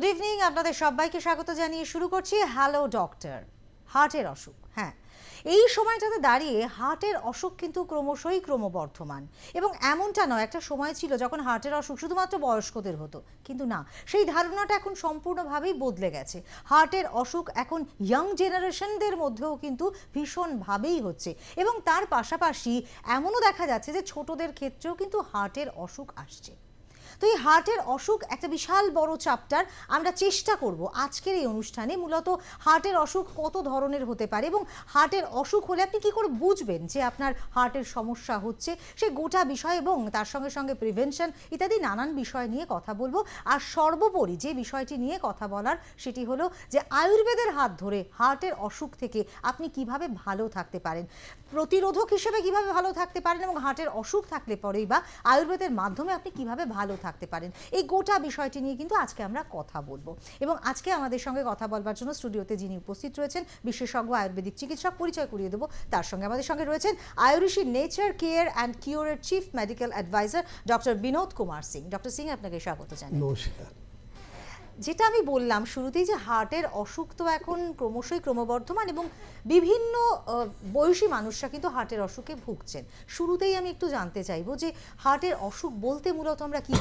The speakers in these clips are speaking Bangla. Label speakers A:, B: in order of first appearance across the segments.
A: গুড ইভিনিং আপনাদের সবাইকে স্বাগত জানিয়ে শুরু করছি হ্যালো ডক্টর হার্টের অসুখ হ্যাঁ। এই সময়টাতে দাঁড়িয়ে হার্টের অসুখ কিন্তু ক্রমশই ক্রমবর্ধমান। এবং এমনটা নয়, একটা সময় ছিল যখন হার্টের অসুখ শুধুমাত্র বয়স্কদের হতো। কিন্তু না, সেই ধারণাটা এখন সম্পূর্ণভাবেই বদলে গেছে। হার্টের অসুখ এখন ইয়াং জেনারেশনদের মধ্যেও কিন্তু ভীষণভাবেই হচ্ছে। এবং তার পাশাপাশি এমনও দেখা যাচ্ছে যে ছোটদের ক্ষেত্রেও কিন্তু হার্টের অসুখ আসছে। তো এই হার্টের অসুখ একটা বিশাল বড় চ্যাপ্টার। আমরা চেষ্টা করব আজকের এই অনুষ্ঠানে মূলত হার্টের অসুখ কত ধরনের হতে পারে এবং হার্টের অসুখ হলে আপনি কি করে বুঝবেন যে আপনার হার্টের সমস্যা হচ্ছে? সে গোটা বিষয় এবং তার সঙ্গে সঙ্গে প্রিভেনশন ইত্যাদি নানান বিষয় নিয়ে কথা বলব। আর সর্বোপরি যে বিষয়টি নিয়ে কথা বলার সেটি হলো যে আয়ুর্বেদের হাত ধরে হার্টের অসুখ থেকে আপনি কীভাবে ভালো থাকতে পারেন? প্রতিরোধক হিসেবে কীভাবে ভালো থাকতে পারেন এবং হার্টের অসুখ থাকলে পরেই বা আয়ুর্বেদের মাধ্যমে আপনি কীভাবে ভালো থাকতে পারেন। এই গোটা বিষয়টি নিয়ে কিন্তু আজকে আমরা কথা বলব। এবং আজকে আমাদের সঙ্গে কথা বলবার জন্য স্টুডিওতে যিনি উপস্থিত রয়েছেন, বিশেষজ্ঞ আয়ুর্বেদিক চিকিৎসক পরিচয় করিয়ে দেবো। তার সঙ্গে আমাদের সঙ্গে রয়েছেন Ayurishi nature care and কিওরের chief medical advisor doctor Binod Kumar Singh. Doctor Singh, আপনাকে স্বাগত জানাই।
B: নমস্কার।
A: যেটা আমি বললাম শুরুতেই যে হার্টের অসুখ তো এখন ক্রমশই ক্রমবর্ধমান এবং বিভিন্ন বয়সী মানুষরা কিন্তু হার্টের অসুখে ভুগছেন। শুরুতেই আমি একটু জানতে চাইব যে হার্টের অসুখ বলতে মূলত আমরা কি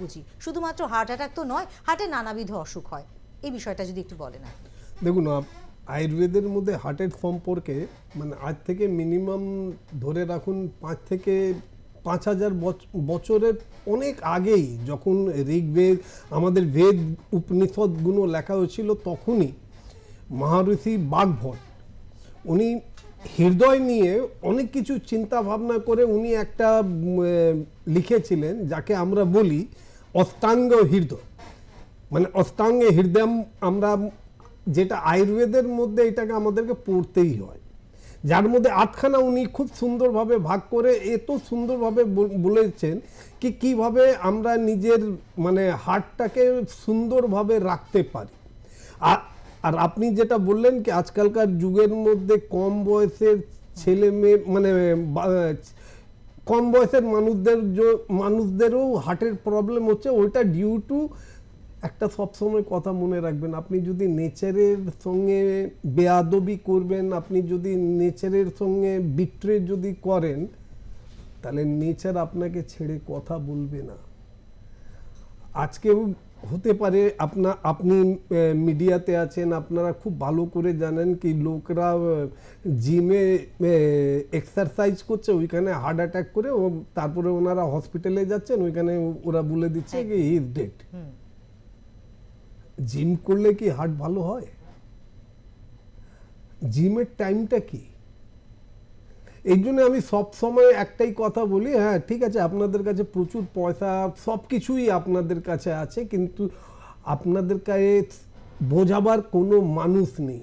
A: বুঝি শুধুমাত্র হার্ট অ্যাটাক তো নয় হার্টের নানাবিধ অসুখ হয়। এই বিষয়টা যদি একটু বলেন আপনি।
B: দেখুন আয়ুর্বেদের মধ্যে হার্টের সম্পর্কে মানে আজ থেকে মিনিমাম ধরে রাখুন পাঁচ থেকে পাঁচ হাজার বছ- বছরের অনেক আগেই যখন ঋগ্বেদ, আমাদের বেদ উপনিষদগুলো লেখা হয়েছিল তখনই মহাঋষি বাঘভট উনি হৃদয় নিয়ে অনেক কিছু চিন্তা ভাবনা করে উনি একটা লিখেছিলেন যাকে আমরা বলি অষ্টাঙ্গ হৃদয়। মানে অষ্টাঙ্গে হৃদয় আমরা যেটা আয়ুর্বেদের মধ্যে এটাকে আমাদেরকে পড়তেই হয়। যার মধ্যে আটখানা উনি খুব সুন্দরভাবে ভাগ করে এত সুন্দরভাবে বলেছেন কি কীভাবে আমরা নিজের মানে হার্টটাকে সুন্দরভাবে রাখতে পারি। আর আর আপনি যেটা বললেন কি আজকালকার যুগের মধ্যে কম বয়সের ছেলে মেয়ে মানে কম বয়সের মানুষদের মানুষদেরও হার্টের প্রবলেম হচ্ছে, ওইটা ডিউ টু একটা সবসময় কথা মনে রাখবেন। আপনি যদি নেচারের সঙ্গে বেয়াদবি করবেন আপনি যদি নেচারের সঙ্গে বিট্রে যদি করেন তাহলে নেচার আপনাকে ছেড়ে কথা বলবে না। আজকেও হতে পারে আপনা আপনি মিডিয়াতে আছেন আপনারা খুব ভালো করে জানেন কি লোকরা জিমে এক্সারসাইজ করছে ওইখানে হার্ট অ্যাটাক করে তারপরে ওনারা হসপিটালে যাচ্ছেন ওইখানে ওরা বলে দিচ্ছে কি ইজ ডেড জিম করলে কি হার্ট ভালো হয়? জিমের টাইমটা কি? এই জন্য আমি সব সময় একটাই কথা বলি হ্যাঁ ঠিক আছে, আপনাদের কাছে প্রচুর পয়সা, সব কিছুই আপনাদের কাছে আছে, কিন্তু আপনাদের কাছে বোঝাবার কোনো মানুষ নেই।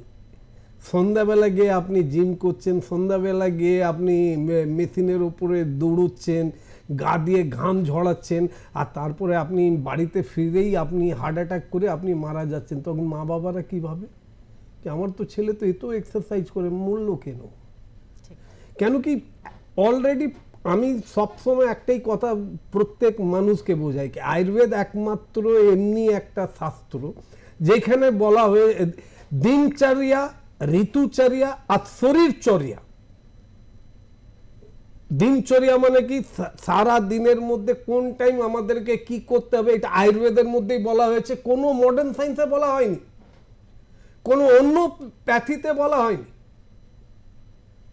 B: সন্ধ্যাবেলা গিয়ে আপনি জিম করছেন, সন্ধ্যাবেলা গিয়ে আপনি মেশিনের ওপরে দৌড়চ্ছেন গা দিয়ে ঘাম ঝরাচ্ছেন আর তারপরে আপনি বাড়িতে ফিরেই আপনি হার্ট অ্যাটাক করে আপনি মারা যাচ্ছেন। তখন মা বাবারা কী ভাবে? কি আমার তো ছেলে তো এত এক্সারসাইজ করে মূল্য কেন? কেন কি অলরেডি আমি সবসময় একটাই কথা প্রত্যেক মানুষকে বোঝাই কি আয়ুর্বেদ একমাত্র এমনি একটা শাস্ত্র যেখানে বলা হয়ে দিনচর্যা ঋতুচর্যা আর শরীরচর্যা। দিনচর্যা মানে কি? সারা দিনের মধ্যে কোন টাইম আমাদেরকে কি করতে হবে? এটা আয়ুর্বেদের মধ্যেই বলা হয়েছে। কোনো মডার্ন সায়েন্সে বলা হয়নি। কোনো অন্য প্যাথিতে বলা হয়নি।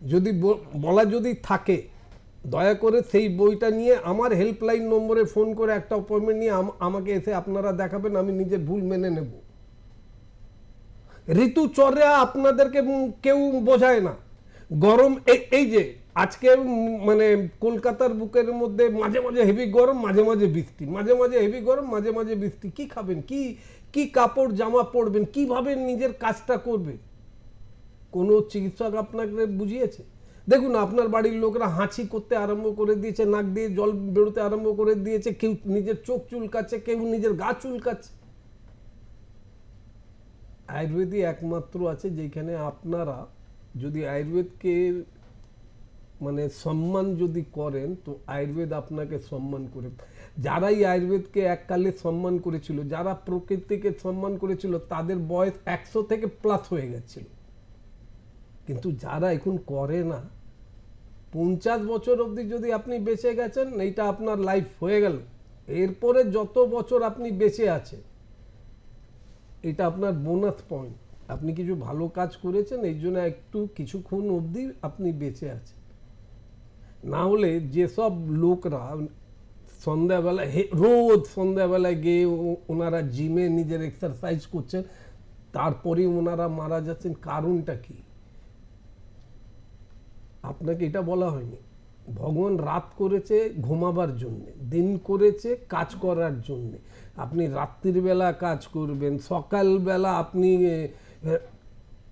B: যদি বলা যদি থাকে, দয়া করে সেই বইটা নিয়ে আমার হেল্পলাইন নম্বরে ফোন করে একটা অ্যাপয়েন্টমেন্ট নিয়ে আমাকে এসে আপনারা দেখাবেন, আমি নিজের ভুল মেনে নেব। ঋতুচর্যা আপনাদেরকে কেউ বোঝায় না। গরম এই যে আজকে মানে কলকাতার বুকের মধ্যে মাঝে মাঝে হেভি গরম, মাঝে মাঝে বৃষ্টি। মাঝে মাঝে হেভি গরম, মাঝে মাঝে বৃষ্টি। কি খাবেন? কি কি কাপড়, জামা পরবেন? কীভাবে নিজের কাজটা করবেন? কোনো চিকিৎসক আপনাকে বুঝিয়েছে? দেখুন, আপনার বাড়ির লোকরা হাঁচি করতে আরম্ভ করে দিয়েছে, নাক দিয়ে জল বেরোতে আরম্ভ করে দিয়েছে, কেউ নিজের চোখ চুলকাচ্ছে, কেউ নিজের গা চুলকাচ্ছে। আয়ুর্বেদই একমাত্র আছে যেখানে আপনারা যদি আয়ুর্বেদকে মানে সম্মান যদি করেন, তো আয়ুর্বেদ আপনাকে সম্মান করে, যারাই আয়ুর্বেদকে এককালে সম্মান করেছিল, যারা প্রকৃতিকে সম্মান করেছিল, তাদের বয়স একশো থেকে প্লাস হয়ে গেছিল। কিন্তু যারা এখন করে না, পঞ্চাশ বছর অবধি যদি আপনি বেঁচে গেছেন, এইটা আপনার লাইফ হয়ে গেল। এরপরে যত বছর আপনি বেঁচে আছেন, এটা আপনার বোনাস পয়েন্ট আপনি কিছু ভালো কাজ করেছেন, এই জন্য একটু কিছুক্ষণ অবধি আপনি বেঁচে আছেন। না হলে যেসব লোকরা সন্ধ্যাবেলা, হে- রোজ সন্ধ্যাবেলায় গিয়ে ওনারা জিমে নিজের এক্সারসাইজ করছেন, তারপরে ওনারা মারা যাচ্ছেন, কারণটা কি? আপনাকে এটা বলা হয়নি। ভগবান রাত করেছে ঘুমাবার জন্য, দিন করেছে কাজ করার জন্য। আপনি রাত্রির বেলা কাজ করবেন সকালবেলা আপনি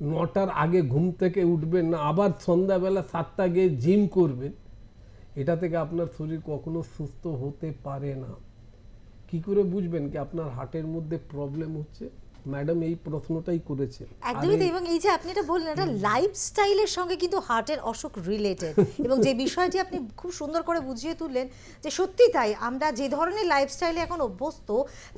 B: নটার আগে ঘুম থেকে উঠবেন না, আবার সন্ধ্যাবেলা সাতটা গিয়ে জিম করবেন। এটা থেকে আপনার শরীর কখনো সুস্থ হতে পারে না। কি করে বুঝবেন কি আপনার হার্টের মধ্যে প্রবলেম হচ্ছে? ম্যাডাম এই প্রশ্নটাই করেছেন।
A: একদমই তাই এবং এই যে আপনি এটা বললেন এটা লাইফস্টাইলের সঙ্গে কিন্তু হার্টের অসুখ রিলেটেড এবং যে বিষয়টি আপনি খুব সুন্দর করে বুঝিয়ে তুললেন যে সত্যি তাই আমরা যে ধরনের লাইফস্টাইলে এখন অভ্যস্ত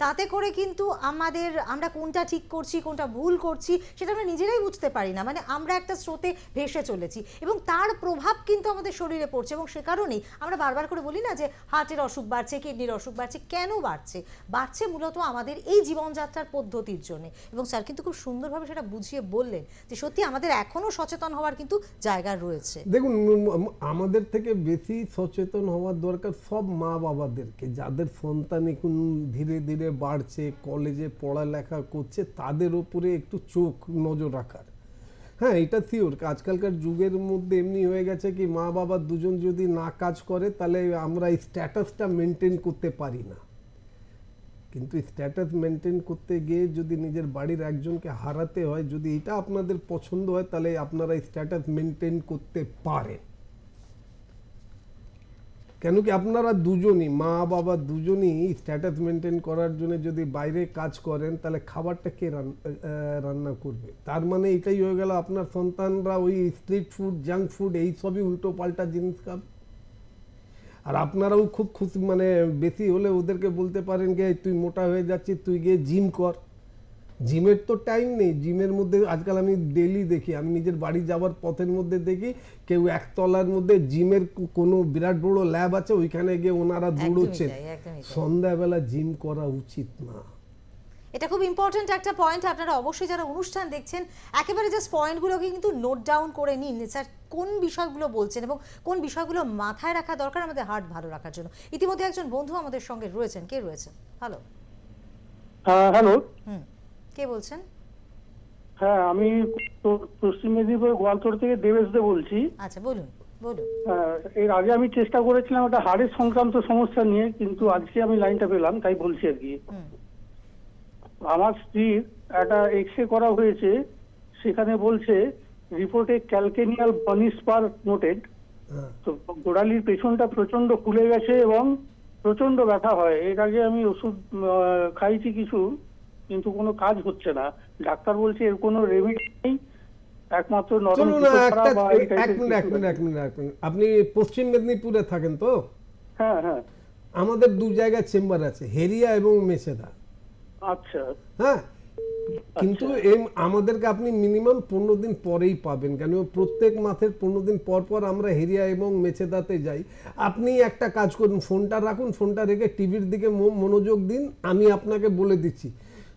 A: তাতে করে কিন্তু আমাদের আমরা কোনটা ঠিক করছি কোনটা ভুল করছি সেটা আমরা নিজেরাই বুঝতে পারি না। মানে আমরা একটা স্রোতে ভেসে চলেছি এবং তার প্রভাব কিন্তু আমাদের শরীরে পড়ছে এবং সে কারণেই আমরা বারবার করে বলি না যে হার্টের অসুখ বাড়ছে কিডনির অসুখ বাড়ছে কেন বাড়ছে? বাড়ছে মূলত আমাদের এই জীবনযাত্রার পদ্ধতির জন্য। এবং স্যার, কিন্তু খুব সুন্দরভাবে সেটা বুঝিয়ে বললেন যে সত্যি আমাদের এখনও সচেতন হওয়ার কিন্তু জায়গা রয়েছে।
B: দেখুন আমাদের থেকে বেশি সচেতন হওয়ার দরকার সব মা বাবাদেরকে যাদের সন্তান এখন ধীরে ধীরে বাড়ছে, কলেজে পড়ালেখা করছে, তাদের ওপরে একটু চোখ নজর রাখার। হ্যাঁ এটা শিওর আজকালকার যুগের মধ্যে এমনি হয়ে গেছে কি মা বাবা দুজন যদি না কাজ করে, তাহলে আমরা এই স্ট্যাটাসটা মেনটেন করতে পারি না। কিন্তু স্ট্যাটাস মেনটেন করতে গিয়ে যদি নিজের বাড়ির একজনকে হারাতে হয়, যদি এটা আপনাদের পছন্দ হয়, তাহলে আপনারা স্ট্যাটাস মেনটেন করতে পারেন। কেন কি আপনারা দুজনই, মা, বাবা দুজনই স্ট্যাটাস মেনটেন করার জন্য যদি বাইরে কাজ করেন, তাহলে খাবারটা কে রান্না করবে? তার মানে এটাই হয়ে গেল, আপনার সন্তানরা ওই স্ট্রিট ফুড জাঙ্ক ফুড এই সবই উল্টো পাল্টা জিনিস খাবে। আর আপনারাও খুব খুশি মানে বেশি হলে ওদেরকে বলতে পারেন যে তুই মোটা হয়ে যাচ্ছিস তুই গিয়ে জিম কর। জিমের তো টাইম নেই। জিমের মধ্যে আজকাল আমি ডেলি দেখি আমি নিজের বাড়ি যাওয়ার পথের মধ্যে দেখি কেউ একতলার মধ্যে জিমের কোনো বিরাট বড় ল্যাব আছে ওইখানে গিয়ে ওনারা দৌড়চ্ছেন। সন্ধ্যাবেলা জিম করা উচিত না।
A: এটা খুব ইম্পর্ট্যান্ট একটা পয়েন্ট আপনারা অবশ্যই যারা অনুষ্ঠান দেখছেন একেবারে জাস্ট পয়েন্টগুলোকে কিন্তু নোট ডাউন করে নিন স্যার কোন বিষয়গুলো বলছেন এবং কোন বিষয়গুলো মাথায় রাখা দরকার আমাদের হার্ট ভালো রাখার জন্য। ইতিমধ্যে একজন বন্ধু আমাদের সঙ্গে রয়েছেন। কে রয়েছেন? হ্যালো
C: হ্যাঁ হ্যালো
A: হুম কে বলছেন?
C: হ্যাঁ আমি পশ্চিম মেদিনীপুর গোয়ালতোড় থেকে দেবেশ দে বলছি।
A: আচ্ছা বলুন বলুন।
C: হ্যাঁ, এর আগে আমি চেষ্টা করেছিলাম একটা হাড়ের সংক্রান্ত সমস্যা নিয়ে কিন্তু আজকে আমি লাইনটা পেলাম তাই বলছি আর কি। আমার স্ত্রীর একটা এক্স রে করা হয়েছে সেখানে বলছে রিপোর্টে ক্যালকেনিয়াল বনিস্পার নোটেড।
B: হ্যাঁ।
C: তো গোড়ালির পেছনটা প্রচণ্ড ফুলে গেছে এবং প্রচণ্ড ব্যথা হয়। এর আগে আমি ওষুধ খাইছি কিছু কিন্তু কোনো কাজ হচ্ছে না। ডাক্তার বলছে এর কোনো রেমিডি নেই। একমাত্র নরম
B: এক মিনিট এক মিনিট এক মিনিট এক মিনিট। আপনি পশ্চিম মেদিনীপুরে থাকেন তো?
C: হ্যাঁ হ্যাঁ।
B: আমাদের দু জায়গায় চেম্বার আছে হেরিয়া এবং মেছেদা।
C: আচ্ছা।
B: হ্যাঁ কিন্তু এই আমাদেরকে আপনি মিনিমাম পনেরো দিন পরেই পাবেন কেন প্রত্যেক মাসের পনেরো দিন পর পর আমরা হেরিয়া এবং মেছেদাতে যাই। আপনি একটা কাজ করুন ফোনটা রাখুন ফোনটা রেখে টিভির দিকে মনোযোগ দিন আমি আপনাকে বলে দিচ্ছি।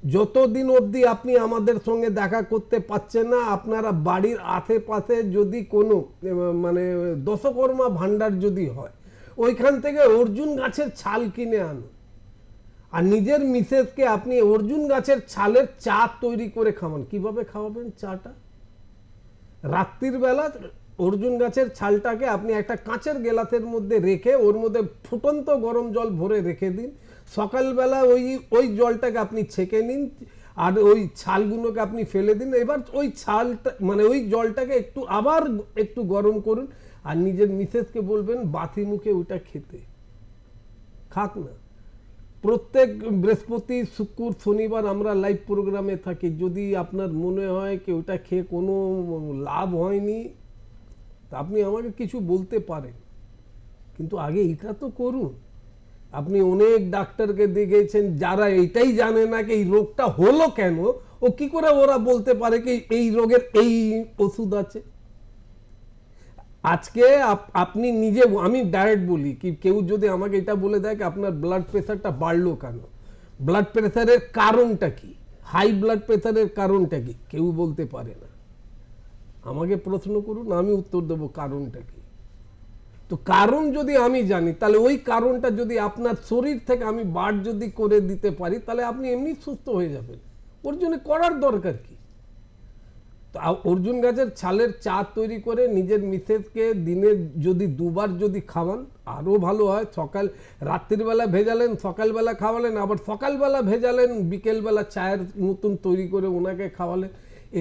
B: যতদিন অবধি আপনি আমাদের সঙ্গে দেখা করতে পাচ্ছেন না আপনারা বাড়ির আশেপাশে যদি কোনো মানে দশকর্মা ভাণ্ডার যদি হয় ওইখান থেকে অর্জুন গাছের ছাল কিনে আনুন। আর নিজের মিসেসকে আপনি অর্জুন গাছের ছালের চা তৈরি করে খাওয়ান। কীভাবে খাওয়াবেন চাটা? রাত্রির বেলা অর্জুন গাছের ছালটাকে আপনি একটা কাঁচের গেলাতের মধ্যে রেখে, ওর মধ্যে ফুটন্ত গরম জল ভরে রেখে দিন। সকালবেলা ওই ওই জলটাকে আপনি ছেঁকে নিন আর ওই ছালগুলোকে আপনি ফেলে দিন। এবার ওই ছালটা মানে ওই জলটাকে একটু আবার একটু গরম করুন। আর নিজের মিসেসকে বলবেন বাতি মুখে ওইটা খেতে। খাক না। প্রত্যেক বৃহস্পতি, শুক্র, শনিবার আমরা লাইভ প্রোগ্রামে থাকি। যদি আপনার মনে হয় কি ওটা খেয়ে কোনো লাভ হয়নি, তা আপনি আমাকে কিছু বলতে পারেন। কিন্তু আগে এটা তো করুন। আপনি অনেক ডাক্তারকে দেখেছেন, যারা এটাই জানে না কি এই রোগটা হলো কেন, ও কি করে ওরা বলতে পারে কি এই রোগের এই ওষুধ আছে? আজকে আপ- আপনি নিজে আমি ডাইরেক্ট বলি কি, কেউ যদি আমাকে এটা বলে দেয় কি, আপনার ব্লাড প্রেশারটা বাড়লো কেন? ব্লাড প্রেশারের কারণটা কি? হাই ব্লাড প্রেশারের কারণটা কি? কেউ বলতে পারে না। আমাকে প্রশ্ন করুন, আমি উত্তর দেবো কারণটা কি? তো কারণ যদি আমি জানি, তাহলে ওই কারণটা যদি আপনার শরীর থেকে আমি বার যদি করে দিতে পারি, তাহলে আপনি এমনি সুস্থ হয়ে যাবেন। ওর জন্য করার দরকার কি? অর্জুন গাছের ছালের চা তৈরি করে নিজের মিসেসকে দিনে যদি দুবার যদি খাওয়ান, আরও ভালো হয়। সকাল, রাত্রিবেলা ভেজালেন, সকালবেলা খাওয়ালেন, আবার সকালবেলা ভেজালেন, বিকেলবেলা চায়ের মতন তৈরি করে ওনাকে খাওয়ালেন।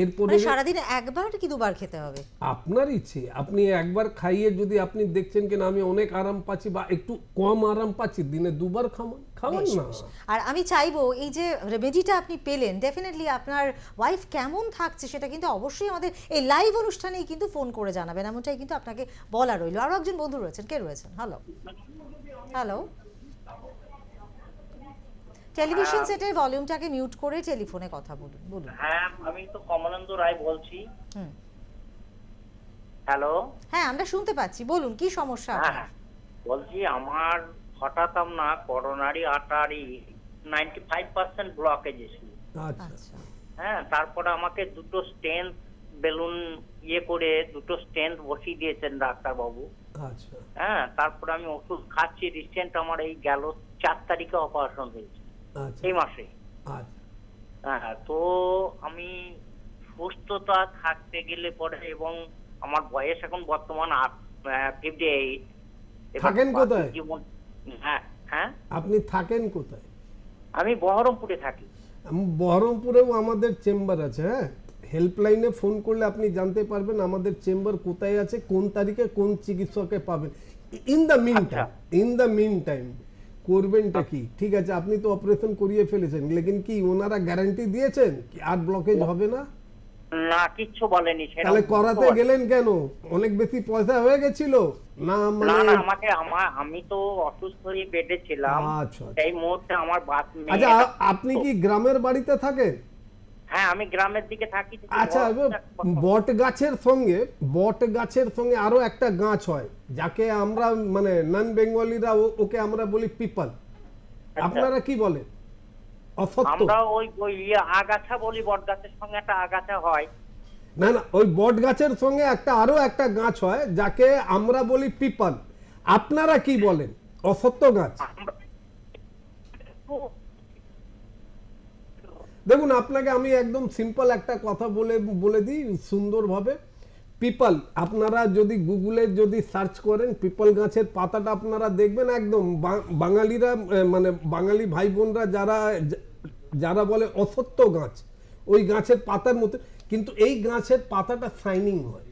B: এরপরে
A: মানে সারাদিন একবার কি দুবার খেতে হবে?
B: আপনার ইচ্ছে। আপনি একবার খাইয়ে যদি আপনি দেখছেন কিনা আমি অনেক আরাম পাচ্ছি বা একটু কম আরাম পাচ্ছি দিনে দুবার খাওয়ান খাওয়ান না।
A: আর আমি চাইব এই যে রেমেডিটা আপনি পেলেন ডেফিনেটলি আপনার ওয়াইফ কেমন থাকছে সেটা কিন্তু অবশ্যই আমাদের এই লাইভ অনুষ্ঠানেই কিন্তু ফোন করে জানাবেন। এমনটাই কিন্তু আপনাকে বলা রইল। আরও একজন বন্ধু রয়েছেন। কে রয়েছেন? হ্যালো হ্যালো টেলিভিশন সেটের ভলিউমটাকে মিউট করে টেলিফোনে কথা বলুন বলুন।
D: হ্যাঁ আমি তো কমলানন্দ রায় বলছি।
A: হুম।
D: হ্যালো
A: হ্যাঁ আমরা শুনতে পাচ্ছি বলুন কি সমস্যা
D: হ্যাঁ
A: আপনার
D: বলছি আমার হঠাৎ না coronary artery ninety five percent blockage এসেছিল
B: আচ্ছা।
A: আচ্ছা।
D: হ্যাঁ তারপরে আমাকে দুটো স্টেন্ট বেলুন ইয়ে করে দুটো স্টেন্ট বসিয়ে দিয়েছেন ডাক্তারবাবু।
B: আচ্ছা।
D: হ্যাঁ তারপরে আমি ওষুধ খাচ্ছি রিসেন্ট আমার এই গেল চার তারিখে অপারেশন হয়েছে। এই মাসে।
B: আচ্ছা।
D: হ্যাঁ তো আমি সুস্থতা থাকতে গেলে পরে এবং আমার বয়স এখন বর্তমান ফিফটি এইট
B: থাকেন কোথায়?
D: জীবন হ্যাঁ হ্যাঁ।
B: আপনি থাকেন কোথায়?
D: আমি বহরমপুরে থাকি।
B: বহরমপুরেও আমাদের চেম্বার আছে হ্যাঁ? হেল্পলাইনে ফোন করলে আপনি জানতে পারবেন আমাদের চেম্বার কোথায় আছে কোন তারিখে কোন চিকিৎসকে পাবেন। In the meantime in the meantime. করবেনটা কি? ঠিক আছে আপনি তো অপারেশন করিয়ে ফেলেছেন লেকিন কি ওনারা গ্যারান্টি দিয়েছেন কি আর ব্লকেজ হবে না?
D: না কিচ্ছু বলেনি
B: তাহলে করাতে গেলেন কেন? অনেক বেশি পয়সা হয়ে গেছিল? না মানে
D: আমাকে আমি তো অসুস্থ হয়ে বেডে ছিলাম।
B: আচ্ছা, আচ্ছা।
D: সেই মুহূর্তে আমার বাত
B: আচ্ছা আপনি কি গ্রামের বাড়িতে থাকেন?
D: হ্যাঁ আমি গ্রামের দিকে থাকি
B: আচ্ছা বট গাছের সঙ্গে বট গাছের সঙ্গে আরও একটা গাছ হয় যাকে আমরা মানে নন বেঙ্গলিরা ওকে আমরা বলি পিপল। আপনারা কি বলেন?
D: আমরা ওই ওই ইয়ে আগাছা বলি বট গাছের সঙ্গে একটা আগাছা হয়।
B: না না ওই বট গাছের সঙ্গে একটা আরও একটা গাছ হয় যাকে আমরা বলি পিপল। আপনারা কি বলেন? অসত্য গাছ। দেখুন, আপনাকে আমি একদম সিম্পল একটা কথা বলে বলে দিই সুন্দরভাবে। পিপল আপনারা যদি গুগলে যদি সার্চ করেন পিপল গাছের পাতাটা আপনারা দেখবেন একদম। বাঙালিরা মানে বাঙালি ভাই বোনরা যারা যারা বলে অসত্য গাছ, ওই গাছের পাতার মতো কিন্তু এই গাছের পাতাটা শাইনিং হয়।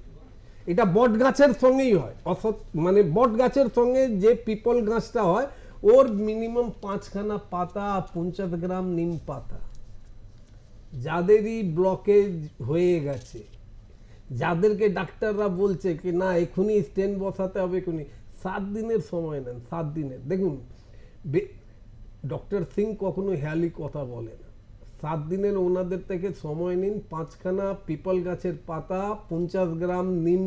B: এটা বট গাছের সঙ্গেই হয়। অসৎ মানে বট গাছের সঙ্গে যে পিপল গাছটা হয়, ওর মিনিমাম পাঁচখানা পাতা, পঞ্চাশ গ্রাম নিম পাতা। যাদেরই ব্লকেজ হয়ে গেছে, যাদেরকে ডাক্তাররা বলছে কি, না এখনই স্টেন বসাতে হবে এখনই সাত দিনের সময় নেন, সাত দিনের। দেখুন ডক্টর সিং কখনো হেয়ালি কথা বলে না। সাত দিনের ওনাদের থেকে সময় নিন, পাঁচখানা পিপল গাছের পাতা, পঞ্চাশ গ্রাম নিম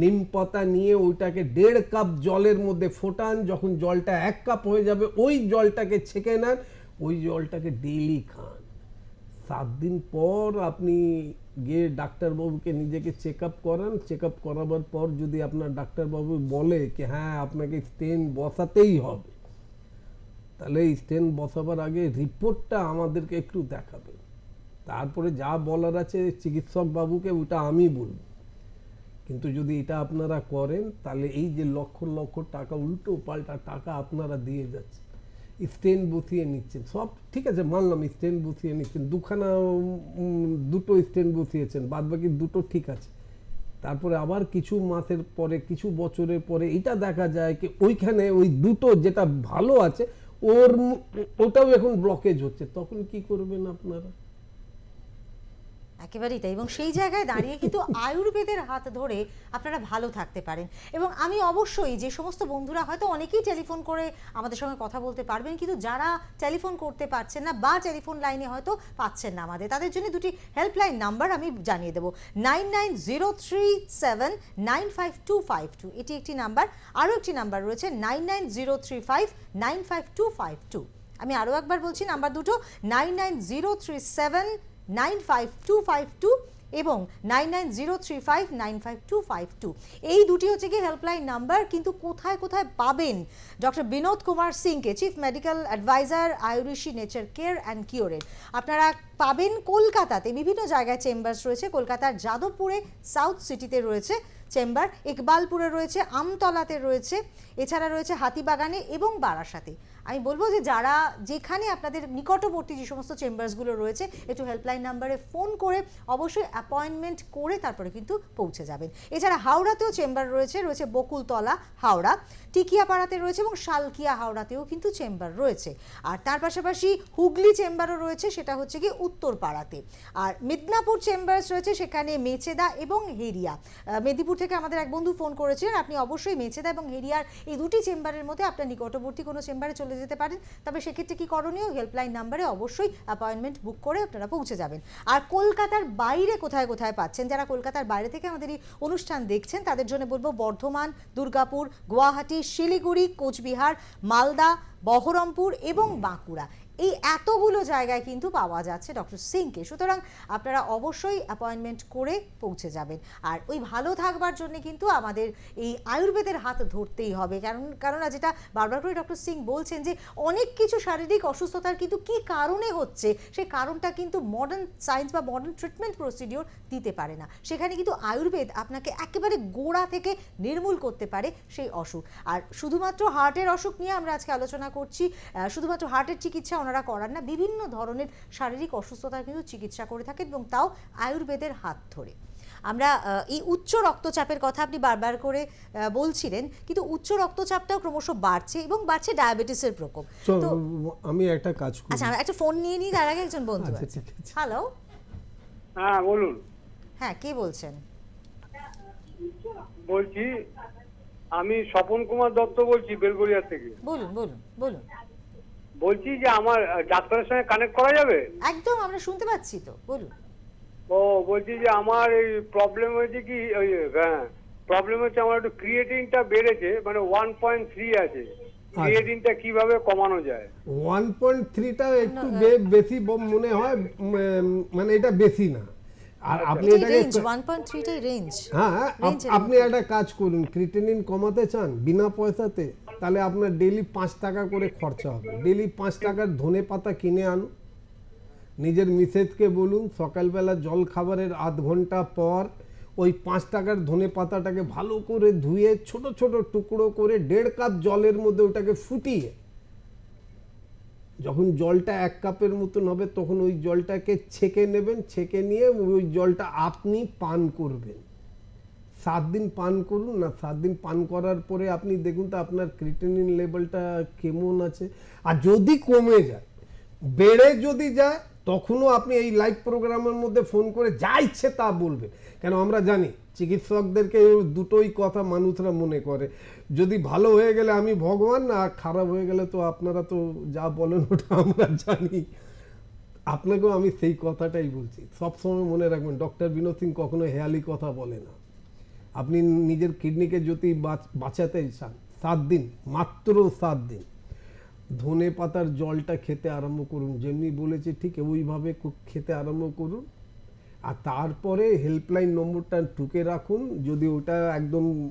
B: নিম পাতা নিয়ে ওইটাকে দেড় কাপ জলের মধ্যে ফোটান, যখন জলটা এক কাপ হয়ে যাবে, ওই জলটাকে ছেঁকে নেন, ওই জলটাকে ডেইলি খান। সাত দিন পর আপনি গিয়ে ডাক্তারবাবুকে নিজেকে চেক আপ করান। চেক আপ করাবার পর যদি আপনার ডাক্তারবাবু বলে কি হ্যাঁ আপনাকে স্টেন বসাতেই হবে। তাহলে স্টেন বসাবার আগে রিপোর্টটা আমাদেরকে একটু দেখাবেন। তারপরে যা বলার আছে চিকিৎসক বাবুকে ওটা আমি বলব। কিন্তু যদি এটা আপনারা করেন, তাহলে এই যে লক্ষ লক্ষ টাকা, উল্টো পাল্টা টাকা আপনারা দিয়ে যাচ্ছেন। স্টেন বসিয়ে নিচ্ছেন। সব ঠিক আছে, মানলাম স্টেন বসিয়ে নিচ্ছেন। দুখানা দুটো স্টেন বসিয়েছেন বাদ বাকি দুটো ঠিক আছে। তারপরে আবার কিছু মাসের পরে, কিছু বছরের পরে এটা দেখা যায় কি ওইখানে ওই দুটো যেটা ভালো আছে, ওর, ওটাও এখন ব্লকেজ হচ্ছে। তখন কি করবেন আপনারা?
A: একেবারেই তাই। এবং সেই জায়গায় দাঁড়িয়ে কিন্তু আয়ুর্বেদের হাত ধরে আপনারা ভালো থাকতে পারেন। এবং আমি অবশ্যই যে সমস্ত বন্ধুরা হয়তো অনেকেই টেলিফোন করে আমাদের সঙ্গে কথা বলতে পারবেন, কিন্তু যারা টেলিফোন করতে পারছেন না বা টেলিফোন লাইনে হয়তো পাচ্ছেন না আমাদের, তাদের জন্য দুটি হেল্পলাইন নাম্বার আমি জানিয়ে দেবো। Nine nine zero three seven nine five two five two, এটি একটি নাম্বার। আরও একটি নাম্বার রয়েছে nine nine zero three five nine five two five two. আমি আরও একবার বলছি, নাম্বার দুটো, nine nine zero three seven nine five two five two এবং nine nine zero three five nine five two five two. এই দুটি হচ্ছে কি হেল্পলাইন নাম্বার কিন্তু কোথায় কোথায় পাবেন? ডক্টর বিনোদ কুমার সিংকে chief medical advisor Ayurishi nature care and কিওরের আপনারা পাবেন কলকাতাতে, বিভিন্ন জায়গায় চেম্বার্স রয়েছে। কলকাতার যাদবপুরে সাউথ সিটিতে রয়েছে চেম্বার ইকবালপুরে রয়েছে, আমতলাতে রয়েছে, এছাড়া রয়েছে হাতিবাগানে এবং বারাসাতে। আমি বলব যে যারা যেখানে আপনাদের নিকটবর্তী যে সমস্ত চেম্বার্সগুলো রয়েছে, একটু হেল্পলাইন নাম্বারে ফোন করে অবশ্যই অ্যাপয়েন্টমেন্ট করে তারপরে কিন্তু পৌঁছে যাবেন। এছাড়া হাওড়াতেও চেম্বার রয়েছে রয়েছে বকুলতলা, হাওড়া। টিকিয়াপাড়াতে রয়েছে এবং শালকিয়া হাওড়াতেও কিন্তু চেম্বার রয়েছে। আর তার পাশাপাশি হুগলি চেম্বারও রয়েছে, সেটা হচ্ছে কি উত্তরপাড়াতে। আর মিদনাপুর চেম্বার্স রয়েছে, সেখানে মেচেদা এবং হেরিয়া। মেদিনীপুর থেকে আমাদের এক বন্ধু ফোন করেছিলেন, আপনি অবশ্যই মেচেদা এবং হেরিয়ার এই দুটি চেম্বারের মধ্যে আপনার নিকটবর্তী কোনো চেম্বারে চলে যেতে পারেন। তবে সেক্ষেত্রে কি করণীয়? হেল্পলাইন নাম্বারে অবশ্যই অ্যাপয়েন্টমেন্ট বুক করে আপনারা পৌঁছে যাবেন। আর কলকাতার বাইরে কোথায় কোথায় পাচ্ছেন? যারা কলকাতার বাইরে থেকে আমাদের এই অনুষ্ঠান দেখছেন, তাদের জন্য বলব বর্ধমান, দুর্গাপুর, গুয়াহাটি, শিলিগুড়ি, কোচবিহার, মালদা, বহরমপুর এবং বাঁকুড়া। এই এতগুলো জায়গায় কিন্তু পাওয়া যাচ্ছে ডক্টর সিংকে। সুতরাং আপনারা অবশ্যই অ্যাপয়েন্টমেন্ট করে পৌঁছে যাবেন। আর ওই ভালো থাকবার জন্য কিন্তু আমাদের এই আয়ুর্বেদের হাত ধরতেই হবে। কারণ কারণ যেটা বারবার করে ডক্টর সিং বলছেন যে, অনেক কিছু শারীরিক অসুস্থতার কিন্তু কি কারণে হচ্ছে সেই কারণটা কিন্তু মডার্ন সায়েন্স বা মডার্ন ট্রিটমেন্ট প্রসিডিওর দিতে পারে না। সেখানে কিন্তু আয়ুর্বেদ আপনাকে একেবারে গোড়া থেকে নির্মূল করতে পারে সেই অসুখ। আর শুধুমাত্র হার্টের অসুখ নিয়ে আমরা আজকে আলোচনা করছি শুধুমাত্র হার্টের চিকিৎসা ওনারা করান না বিভিন্ন ধরনের শারীরিক অসুস্থতার কিন্তু চিকিৎসা করে থাকেন এবং তাও আয়ুর্বেদের হাত ধরে। আমরা এই উচ্চ রক্তচাপের কথা আপনি বারবার করে বলছিলেন কিন্তু উচ্চ রক্তচাপটাও ক্রমশ বাড়ছে এবং বাড়ছে ডায়াবেটিসের প্রকোপ।
B: তো আমি একটা কাজ করি।
A: আচ্ছা একটা ফোন নিয়ে নিই তার আগে একজন বন্ধু
B: আচ্ছা,
A: আছে।
B: আছে।
A: হ্যালো
C: হ্যাঁ বলুন।
A: হ্যাঁ কে বলছেন?
C: বলছি আমি স্বপন কুমার দত্ত বলছি বেলগড়িয়া থেকে।
A: বলুন বলুন বলুন।
C: বলছি যে আমার ডাক্তারের সঙ্গে কানেক্ট করা যাবে?
A: একদম আমরা শুনতে পাচ্ছি তো বলুন।
C: ও বলছি যে আমার এই প্রবলেম হয়েছে কি ওই হ্যাঁ প্রবলেম হচ্ছে আমার একটু ক্রিয়েটিনটা বেড়েছে মানে ওয়ান পয়েন্ট থ্রি আছে। ক্রিয়েটিনটা কীভাবে কমানো যায়?
B: ওয়ান পয়েন্ট থ্রিটা একটু বেশি মনে হয় মানে এটা বেশি না। আর আপনি এটাকে
A: রেঞ্জ ওয়ান পয়েন্ট রেঞ্জ
B: হ্যাঁ আপনি একটা কাজ করুন ক্রিটেনিন কমাতে চান বিনা পয়সাতে তাহলে আপনার ডেলি পাঁচ টাকা করে খরচা হবে। ডেলি পাঁচ টাকার ধনে পাতা কিনে আনুন। নিজের মিসেজকে বলুন, সকালবেলা জল খাবারের আধ ঘণ্টা পর ওই পাঁচ টাকার ধনে পাতাটাকে ভালো করে ধুয়ে ছোট ছোট টুকরো করে দেড় কাপ জলের মধ্যে ওটাকে ফুটিয়ে, যখন জলটা এক কাপের মতন হবে তখন ওই জলটাকে ছেঁকে নেবেন, ছেঁকে নিয়ে ওই জলটা আপনি পান করবেন। সাত দিন পান করুন, না সাত দিন পান করার পরে আপনি দেখুন তো আপনার ক্রিটেনিন লেভেলটা কেমন আছে। আর যদি কমে যায়, বেড়ে যদি যায়, তখনও আপনি এই লাইভ প্রোগ্রামের মধ্যে ফোন করে যা ইচ্ছে তা বলবেন। কেন আমরা জানি, চিকিৎসকদেরকে দুটোই কথা মানুষরা মনে করে। যদি ভালো হয়ে গেলে আমি ভগবান, আর খারাপ হয়ে গেলে তো আপনারা তো যা বলেন ওটা আমরা জানি। আপনাকেও আমি সেই কথাটাই বলছি। সবসময় মনে রাখবেন ডক্টর বিনোদ সিং কখনো হেয়ালি কথা বলে না। আপনি নিজের কিডনিকে যদি বাঁচ- বাঁচাতে চান, সাত দিন, মাত্র সাত দিন। ধনে পাতার জলটা খেতে আরম্ভ করুন। যেমনি বলেছি, ঠিক ওইভাবে খেতে আরম্ভ করুন। আর তারপরে হেল্পলাইন নম্বরটা টুকে রাখুন। যদি ওটা একদম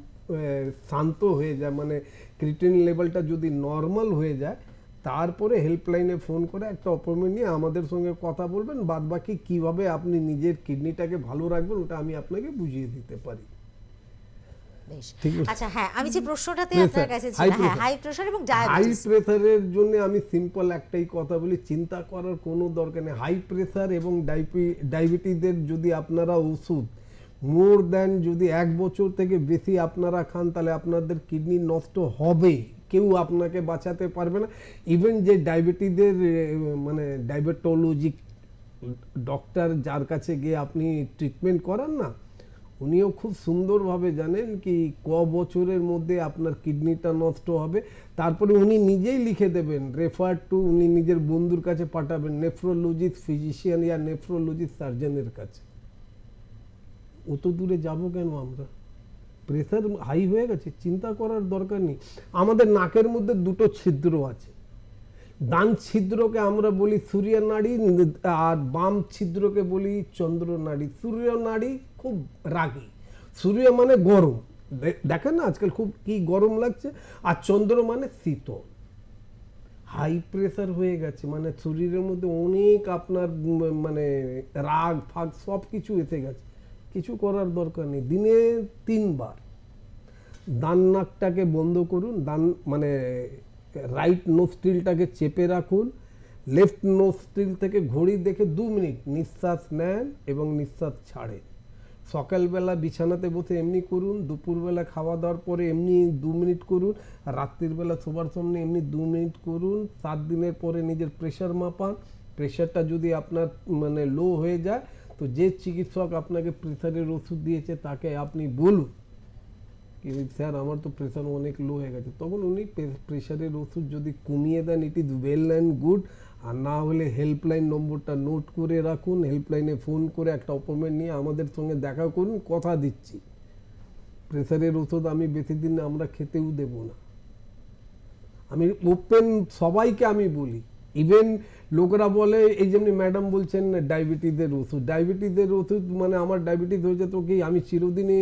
B: শান্ত হয়ে যায় মানে ক্রিটিন লেভেলটা যদি নর্মাল হয়ে যায়, তারপরে হেল্পলাইনে ফোন করে একটা অপয়েন্টমেন্ট নিয়ে আমাদের সঙ্গে কথা বলবেন। বাদ বাকি কীভাবে আপনি নিজের কিডনিটাকে ভালো রাখবেন, ওটা আমি আপনাকে বুঝিয়ে দিতে পারি।
A: বেশ। আচ্ছা হ্যাঁ আমি যে প্রশ্নটাতে আপনার কাছে ছিল হ্যাঁ হাই প্রেশার এবং
B: হাই প্রেসারের জন্য আমি সিম্পল একটাই কথা বলি চিন্তা করার কোনো দরকার নেই। হাই প্রেসার এবং ডায়াবেটিসের যদি আপনারা ওষুধ মোর দেন যদি এক বছর থেকে বেশি আপনারা খান তাহলে আপনাদের কিডনি নষ্ট হবে। কেউ আপনাকে বাঁচাতে পারবে না। ইভেন যে ডায়াবেটিসের মানে ডায়াবেটোলজি ডক্টর যার কাছে গিয়ে আপনি ট্রিটমেন্ট করান না উনিও খুব সুন্দরভাবে জানেন কি ক বছরের মধ্যে আপনার কিডনিটা নষ্ট হবে। তারপরে উনি নিজেই লিখে দেবেন রেফার টু উনি নিজের বন্ধুর কাছে পাঠাবেন নেফ্রোলজিস্ট ফিজিশিয়ান ইয়া নেফ্রোলজিস্ট সার্জনের কাছে। অত দূরে যাব কেন আমরা? প্রেসার হাই হয়ে গেছে, চিন্তা করার দরকার নেই। আমাদের নাকের মধ্যে দুটো ছিদ্র আছে। ডান ছিদ্রকে আমরা বলি সূর্য নাড়ি, আর বাম ছিদ্রকে বলি চন্দ্র নাড়ি। সূর্য নাড়ি খুব রাগী। সূর্য মানে গরম। দেখেন না আজকাল খুব কি গরম লাগছে? আর চন্দ্র মানে শীতল। হাই প্রেশার হয়ে গেছে মানে শরীরের মধ্যে অনেক আপনার মানে রাগ, ফাগ সব কিছু এসে গেছে। কিছু করার দরকার নেই। দিনে তিনবার। দান নাকটাকে বন্ধ করুন। দান মানে রাইট নোস্ট্রিলটাকে চেপে রাখুন লেফট নোস্ট্রিল থেকে ঘড়ি দেখে দু মিনিট নিঃশ্বাস নেন এবং নিঃশ্বাস ছাড়েন। সকালবেলা বিছানাতে বসে এমনি করুন, দুপুরবেলা খাওয়া দাওয়ার পরে এমনি দু মিনিট করুন, আর রাত্রিবেলা শোবার সামনে এমনি দু মিনিট করুন, সাত দিনের পরে নিজের প্রেশার মাপান। প্রেশারটা যদি আপনার মানে লো হয়ে যায়, তো যে চিকিৎসক আপনাকে প্রেশারের ওষুধ দিয়েছে তাকে আপনি বলুন। স্যার, আমার তো প্রেশার অনেক লো হয়ে গেছে। তখন উনি প্রেশারের ওষুধ যদি কমিয়ে দেন it is well and good আর না হলে হেল্পলাইন নম্বরটা নোট করে রাখুন হেল্পলাইনে ফোন করে একটা অপয়েন্টমেন্ট নিয়ে আমাদের সঙ্গে দেখা করুন, কথা দিচ্ছি। প্রেশারের ওষুধ আমি বেশি দিন আমরা খেতেও দেব না। আমি ওপেন সবাইকে আমি বলি। ইভেন লোকেরা বলে এই যেমনি ম্যাডাম বলছেন ডায়াবেটিসের ওষুধ ডায়াবেটিসের ওষুধ মানে আমার ডায়াবেটিস হয়েছে তো কি আমি চিরদিনই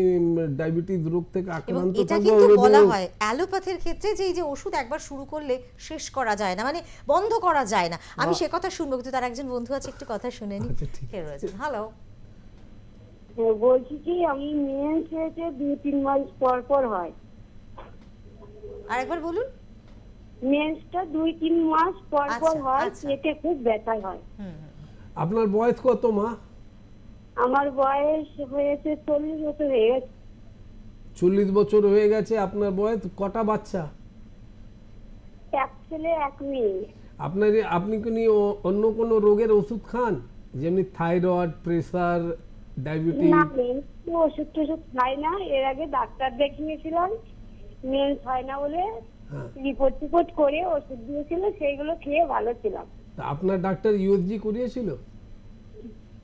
B: ডায়াবেটিস রোগ থেকে আক্রান্ত
A: এটা কিন্তু বলা হয় অ্যালোপ্যাথির ক্ষেত্রে যে এই যে ওষুধ একবার শুরু করলে শেষ করা যায় না মানে বন্ধ করা যায় না। আমি সে কথা শুনব কিন্তু তার একজন বন্ধু আছে একটু কথা শুনে নি।
B: আচ্ছা,
A: হ্যালো
E: হ্যাঁ, বলছি কি আমি মেয়ে হয়েছে দু তিন মাস পর পর হয়।
A: আরেকবার বলুন।
E: মেন্সটা দুই তিন মাস পর পর
A: আচ্ছা,
E: হয়
A: আচ্ছা।
E: পেটে খুব ব্যথা হয়।
B: আপনার বয়স কত মা?
E: আমার বয়স হয়েছে চল্লিশ বছর হয়ে গেছে।
B: চল্লিশ বছর হয়ে গেছে আপনার বয়স কটা বাচ্চা?
E: এক ছেলে এক মেয়ে।
B: আপনার আপনি কি অন্য কোনো রোগের ওষুধ খান? যেমনি থাইরয়েড প্রেসার ডায়াবেটিস?
E: না মেন্স তো ওষুধ টষুধ খাই না। এর আগে ডাক্তার দেখিয়েছিলাম মেন্স হয় না বলে রিপোর্ট টিপোর্ট করে ওষুধ দিয়েছিল সেইগুলো খেয়ে ভালো ছিলাম।
B: তা আপনার ডাক্তার ইউএসজি করিয়েছিল?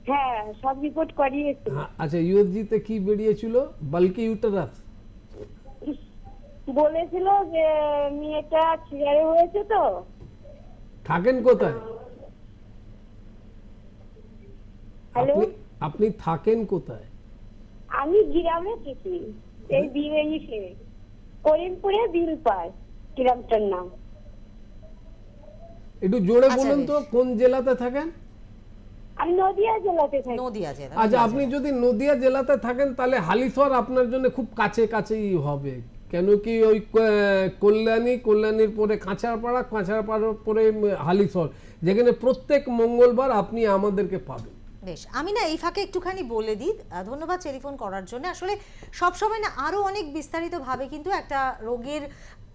E: হ্যাঁ সব রিপোর্ট করিয়েছি।
B: হ্যাঁ আচ্ছা ইউএসজিতে কি বেরিয়েছিল? বাল্কি ইউটারাস?
E: বলেছিল যে মেয়েটা ছিয়ারে হয়েছে তো।
B: থাকেন কোথায়?
E: হ্যালো?
B: আপনি থাকেন কোথায়?
E: আমি গ্রামে থাকি এই বিএইসে করিমপুরে বিল পায় গ্রামটার নাম।
B: একটু জোরে
A: আচ্ছা,
B: বলুন তো কোন জেলাতে থাকেন?
E: আমি নদিয়া জেলাতে থাকি।
A: নদিয়া জেলা
B: আচ্ছা আপনি যদি নদিয়া জেলাতে থাকেন তাহলে হালিশহর আপনার জন্য খুব কাছে কাছেই হবে। কেন কি ওই কল্যাণী কল্যাণীর পরে কাঁচাপাড়া কাঁচাপাড়ার পরে হালিশহর যেখানে প্রত্যেক মঙ্গলবার আপনি আমাদেরকে পাবেন।
A: বেশ আমি না এই ফাঁকে একটুখানি বলে দিই ধন্যবাদ টেলিফোন করার জন্য। আসলে সবসময় না আরও অনেক বিস্তারিতভাবে কিন্তু একটা রোগের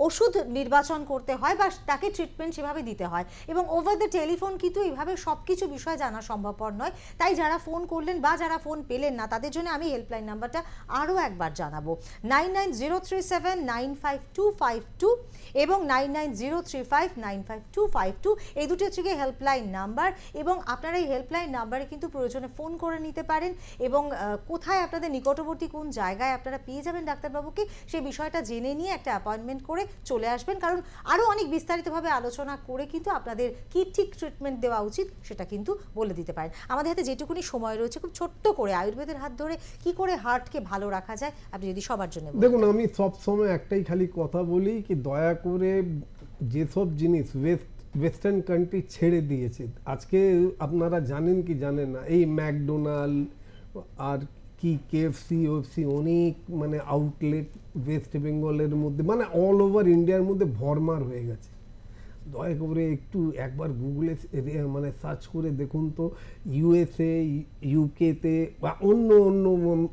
A: ওষুধ নির্বাচন করতে হয় বা তাকে ট্রিটমেন্ট সেভাবে দিতে হয়। এবং ওভার দ্য টেলিফোন কিন্তু এইভাবে সব কিছু বিষয় জানা সম্ভবপর নয়। তাই যারা ফোন করলেন বা যারা ফোন পেলেন না, তাদের জন্য আমি হেল্পলাইন নাম্বারটা আরও একবার জানাব। Nine nine zero three seven nine five two five two এবং nine nine zero three five nine five two five two এই দুটো হচ্ছে গিয়ে হেল্পলাইন নাম্বার এবং আপনারা এই হেল্পলাইন নাম্বারে কিন্তু প্রয়োজনে ফোন করে নিতে পারেন এবং কোথায় আপনাদের নিকটবর্তী কোন জায়গায় আপনারা পেয়ে যাবেন ডাক্তারবাবুকে সেই বিষয়টা জেনে নিয়ে একটা অ্যাপয়েন্টমেন্ট করে চলে আসবেন। কারণ আরও অনেক বিস্তারিতভাবে আলোচনা করে কিন্তু আপনাদের কী ঠিক ট্রিটমেন্ট দেওয়া উচিত সেটা কিন্তু বলে দিতে পারেন। আমাদের হাতে যেটুকুনি সময় রয়েছে খুব ছোট্ট করে আয়ুর্বেদের হাত ধরে কি করে হার্টকে ভালো রাখা যায় আপনি যদি সবার জন্য
B: দেখুন, আমি সবসময় একটাই খালি কথা বলি কি দয়া করে যেসব জিনিস ওয়েস্ট ওয়েস্টার্ন কান্ট্রি ছেড়ে দিয়েছে, আজকে আপনারা জানেন কি জানেন না, এই ম্যাকডোনাল্ড আর কি কেএফসি ওএফসি অনেক মানে আউটলেট ওয়েস্ট বেঙ্গলের মধ্যে মানে অল ওভার ইন্ডিয়ার মধ্যে ভরমার হয়ে গেছে। দয়া করে একটু একবার গুগলে মানে সার্চ করে দেখুন তো ইউএসএ ইউকেতে বা অন্য অন্য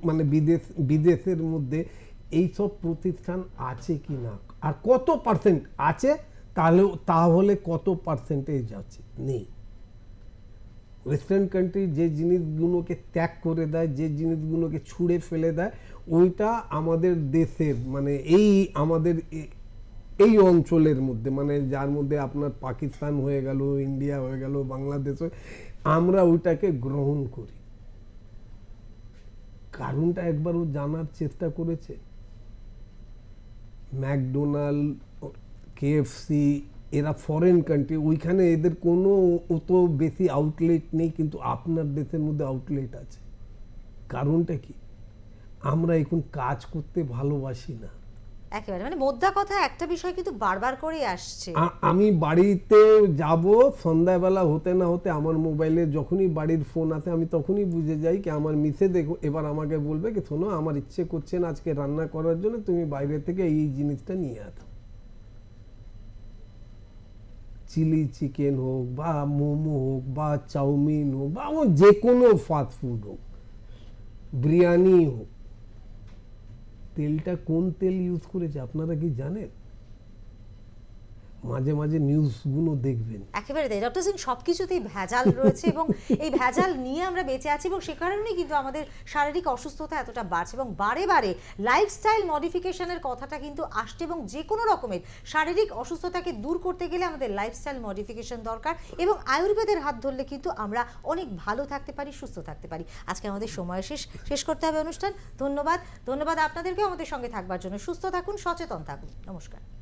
B: মানে বিদেশ, বিদেশের মধ্যে এইসব প্রতিষ্ঠান আছে কি না? আর কত পার্সেন্ট আছে? তাহলে তাহলে কত পার্সেন্টেজ আছে? নেই। ওয়েস্টার্ন কান্ট্রি যে জিনিসগুলোকে ত্যাগ করে দেয়, যে জিনিসগুলোকে ছুঁড়ে ফেলে দেয়, ওইটা আমাদের দেশের মানে এই আমাদের এই অঞ্চলের মধ্যে মানে যার মধ্যে আপনার পাকিস্তান হয়ে গেল, ইন্ডিয়া হয়ে গেল, বাংলাদেশ হয়ে, আমরা ওইটাকে গ্রহণ করি। কারণটা একবারও জানার চেষ্টা করেছে। ম্যাকডোনাল্ড কেএফসি এরা ফরেন কান্ট্রি ওইখানে এদের কোনো অত বেশি আউটলেট নেই কিন্তু আপনার দেশের মধ্যে আউটলেট আছে। কারণটা কি? আমরা এখন কাজ করতে ভালোবাসি না।
A: একেবারে মানে মোদ্দা কথা একটা বিষয় কিন্তু বারবার করেই আসছে।
B: আমি বাড়িতে যাব সন্ধ্যাবেলা হতে না হতে আমার মোবাইলে যখনই বাড়ির ফোন আসে আমি তখনই বুঝে যাই কি আমার মিসে দেখো এবার আমাকে বলবে কি শোনো আমার ইচ্ছে করছে না আজকে রান্না করার জন্য তুমি বাইরে থেকে এই জিনিসটা নিয়ে আসো। চিলি চিকেন হোক বা মোমো হোক বা চাউমিন হোক বা আমার যে কোনো ফাস্ট ফুড হোক, বিরিয়ানি হোক, তেলটা কোন তেল ইউজ করেছে আপনারা কি জানেন? মাঝে মাঝে নিউজগুলো দেখবেন।
A: একেবারে তাই। ডক্টর সিং সবকিছুতেই ভেজাল রয়েছে এবং এই ভেজাল নিয়ে আমরা বেঁচে আছি এবং সে কারণেই কিন্তু আমাদের শারীরিক অসুস্থতা এতটা বাড়ছে এবং বারে বারে লাইফস্টাইল মডিফিকেশনের কথাটা কিন্তু আসছে এবং যে কোনো রকমের শারীরিক অসুস্থতাকে দূর করতে গেলে আমাদের লাইফস্টাইল মডিফিকেশন দরকার এবং আয়ুর্বেদের হাত ধরলে কিন্তু আমরা অনেক ভালো থাকতে পারি, সুস্থ থাকতে পারি। আজকে আমাদের সময় শেষ। শেষ করতে হবে অনুষ্ঠান। ধন্যবাদ। ধন্যবাদ আপনাদেরকেও আমাদের সঙ্গে থাকবার জন্য। সুস্থ থাকুন, সচেতন থাকুন। নমস্কার।